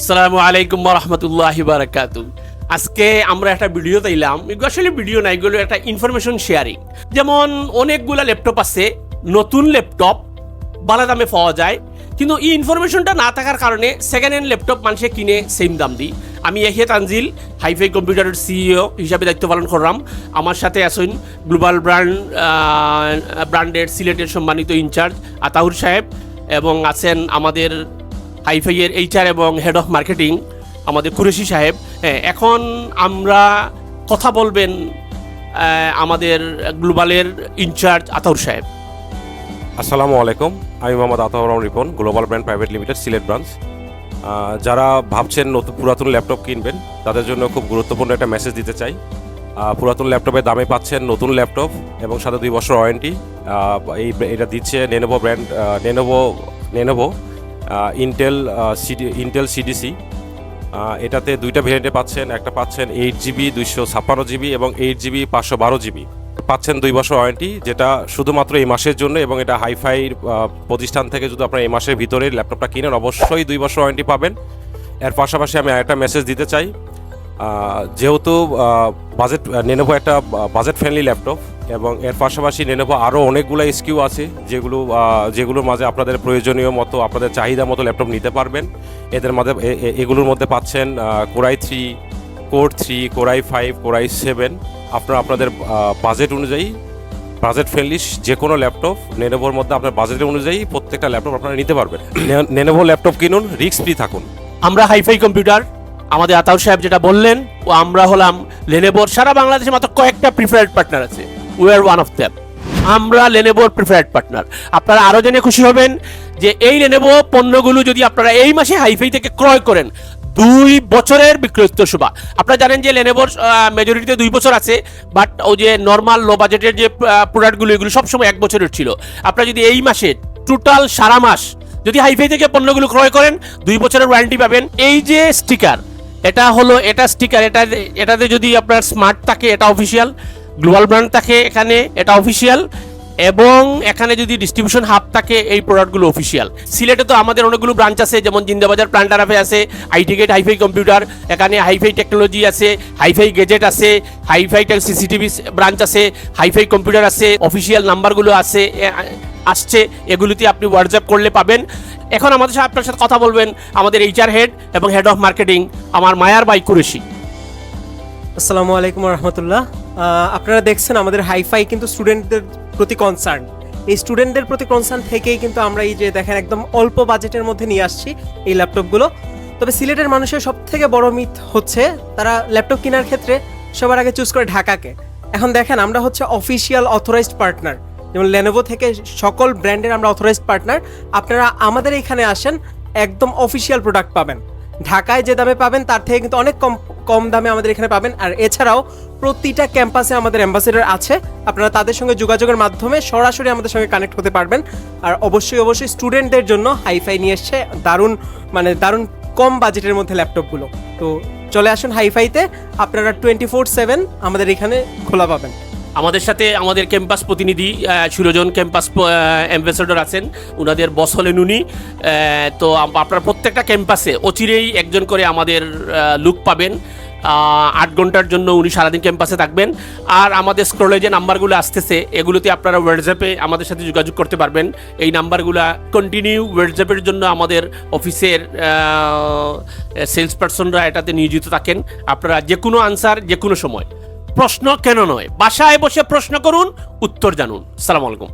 আসসালামু আলাইকুম রহমতুল্লাহ বারাকাতু। আজকে আমরা একটা ভিডিও তাইলাম এগুলো আসলে ভিডিও না, এগুলো একটা ইনফরমেশন শেয়ারিং যেমন অনেকগুলা ল্যাপটপ আছে, নতুন ল্যাপটপ ভালো দামে পাওয়া যায়, কিন্তু এই ইনফরমেশনটা না থাকার কারণে সেকেন্ড হ্যান্ড ল্যাপটপ মানুষে কিনে সেম দাম দিই। আমি এহিয়া তানজিল, হাইফাই কম্পিউটারের সিইও হিসাবে দায়িত্ব পালন করলাম। আমার সাথে আছেন গ্লোবাল ব্র্যান্ড ব্র্যান্ডের সিলেটের সম্মানিত ইনচার্জ আতাউর সাহেব এবং আছেন আমাদের হাইফাইয়ের এইচআর এবং হেড অফ মার্কেটিং আমাদের কুরেশি সাহেব। হ্যাঁ এখন আমরা কথা বলবেন আমাদের গ্লোবালের ইনচার্জ আতাউর সাহেব। আসসালামু আলাইকুম, আমি Mohammad Ataur Ripon global brand private limited Sylhet branch যারা ভাবছেন নতুন পুরাতন ল্যাপটপ কিনবেন, তাদের জন্য খুব গুরুত্বপূর্ণ একটা মেসেজ দিতে চাই। পুরাতন ল্যাপটপের দামে পাচ্ছেন নতুন ল্যাপটপ এবং সাথে দুই বছর ওয়ারেন্টি এই, এটা দিচ্ছে Lenovo brand Lenovo Lenovo Intel CD Intel CDC এটাতে দুইটা ভেরিয়েন্টে পাচ্ছেন। একটা পাচ্ছেন এইট জিবি দুইশো ছাপ্পান্ন জিবি এবং এইট জিবি পাঁচশো বারো জিবি পাচ্ছেন দুই বছর ওয়ারেন্টি যেটা শুধুমাত্র এই মাসের জন্য এবং এটা হাইফাই প্রতিষ্ঠান থেকে যদি আপনারা এই মাসের ভিতরে ল্যাপটপটা কিনেন, অবশ্যই দুই বছর ওয়ারেন্টি পাবেন। এর পাশাপাশি আমি আরেকটা মেসেজ দিতে চাই। যেহেতু বাজেট নেনোভো একটা বাজেট ফ্রেন্ডলি ল্যাপটপ এবং এর পাশাপাশি নেনোভো আরও অনেকগুলো স্কিউ আছে, যেগুলো যেগুলোর মাঝে আপনাদের প্রয়োজনীয় মতো, আপনাদের চাহিদা মতো ল্যাপটপ নিতে পারবেন। এদের মাঝে এগুলোর মধ্যে পাচ্ছেন core i three core three core i five core i seven আপনারা আপনাদের বাজেট অনুযায়ী বাজেট ফ্রেন্ডলি যে কোনো ল্যাপটপ নেনোভোর মধ্যে আপনার বাজেট অনুযায়ী প্রত্যেকটা ল্যাপটপ আপনারা নিতে পারবেন। নেনোভো ল্যাপটপ কিনুন রিস্ক ফ্রি থাকুন। আমরা হাইফাই কম্পিউটার আমাদের আতাউর সাহেব যেটা বললেন, ও আমরা হলাম লেনেবোর সারা বাংলাদেশে মাত্র কয়েকটা প্রিফারেড পার্টনার আছে। We are one of them আমরা লেনেবোর প্রিফারেড পার্টনার আপনারা আরও জেনে খুশি হবেন যে এই লেনেবো পণ্যগুলো যদি আপনারা এই মাসে হাইফাই থেকে ক্রয় করেন, দুই বছরের বিক্রয়োত্তর সুবা আপনারা জানেন যে লেনেবোর মেজরিটিতে দুই বছর আছে বাট ওই যে নর্মাল লো বাজেটের যে প্রোডাক্টগুলো এগুলো সবসময় এক বছরের ছিল। আপনারা যদি এই মাসে টোটাল সারা মাস যদি হাইফাই থেকে পণ্যগুলো ক্রয় করেন, দুই বছরের ওয়ারেন্টি পাবেন। এই যে স্টিকার এটা হলো, এটা স্টিকার এটা এটাতে যদি আপনার স্মার্ট থাকে, এটা অফিসিয়াল গ্লোবাল ব্র্যান্ড থাকে এখানে, এটা অফিসিয়াল, এবং এখানে যদি ডিস্ট্রিবিউশন হাব থাকে, এই প্রোডাক্টগুলো অফিসিয়াল। সিলেটে তো আমাদের অনেকগুলো ব্রাঞ্চ আছে, যেমন জিন্দাবাজার প্লান্টারাফে আছে আইটি গেট হাইফাই কম্পিউটার, এখানে হাইফাই টেকনোলজি আছে, হাইফাই গেজেট আছে, হাইফাই সিসিটিভি ব্রাঞ্চ আছে, হাইফাই কম্পিউটার আছে, অফিসিয়াল নাম্বারগুলো আছে আসছে, এগুলিতে আপনি হোয়াটসঅ্যাপ করলে পাবেন। এখন আমাদের সাথে আপনার সাথে কথা বলবেন আমাদের এইচআর হেড এবং হেড অফ মার্কেটিং, আমার মায়ার বাই কুরেশি। আসসালামু আলাইকুম রহমতুল্লাহ আপনারা দেখছেন আমাদের হাইফাই কিন্তু স্টুডেন্টদের প্রতি কনসার্ন এই স্টুডেন্টদের প্রতি কনসার্ন থেকেই কিন্তু আমরা এই যে দেখেন একদম অল্প বাজেটের মধ্যে নিয়ে আসছি এই ল্যাপটপগুলো তবে সিলেটের মানুষের সব থেকে বড় মিথ হচ্ছে, তারা ল্যাপটপ কেনার ক্ষেত্রে সবার আগে চুজ করে ঢাকাকে। এখন দেখেন আমরা হচ্ছে অফিসিয়াল অথরাইজড পার্টনার যেমন লেনোভো থেকে সকল ব্র্যান্ডের আমরা অথরাইজড পার্টনার আপনারা আমাদের এখানে আসেন, একদম অফিসিয়াল প্রোডাক্ট পাবেন। ঢাকায় যে দামে পাবেন, তার থেকে কিন্তু অনেক কম কম দামে আমাদের এখানে পাবেন। আর এছাড়াও প্রতিটা ক্যাম্পাসে আমাদের অ্যাম্বাসেডর আছে। আপনারা তাদের সঙ্গে যোগাযোগের মাধ্যমে সরাসরি আমাদের সঙ্গে কানেক্ট হতে পারবেন। আর অবশ্যই অবশ্যই স্টুডেন্টদের জন্য হাইফাই নিয়ে এসছে দারুণ মানে দারুণ কম বাজেটের মধ্যে ল্যাপটপগুলো। তো চলে আসুন হাইফাইতে। আপনারা টোয়েন্টি ফোর সেভেন আমাদের এখানে খোলা পাবেন। আমাদের সাথে আমাদের ক্যাম্পাস প্রতিনিধি সুরজন ক্যাম্পাস অ্যাম্বাসেডর আছেন। ওনাদের বস হলেন উনি। তো আপনার প্রত্যেকটা ক্যাম্পাসে অচিরেই একজন করে আমাদের লুক পাবেন। আট ঘণ্টার জন্য উনি সারাদিন ক্যাম্পাসে থাকবেন। আর আমাদের স্ক্রলে যে নাম্বারগুলো আসতেছে, এগুলোতে আপনারা হোয়াটসঅ্যাপে আমাদের সাথে যোগাযোগ করতে পারবেন। এই নাম্বারগুলো কন্টিনিউ হোয়াটসঅ্যাপের জন্য আমাদের অফিসের সেলস পার্সনরা এটাতে নিয়োজিত থাকেন। আপনারা যে কোনো আনসার যে কোনো সময় প্রশ্ন কেন নয়? বাসায় বসে প্রশ্ন করুন উত্তর জানুন। সালাম আলাইকুম।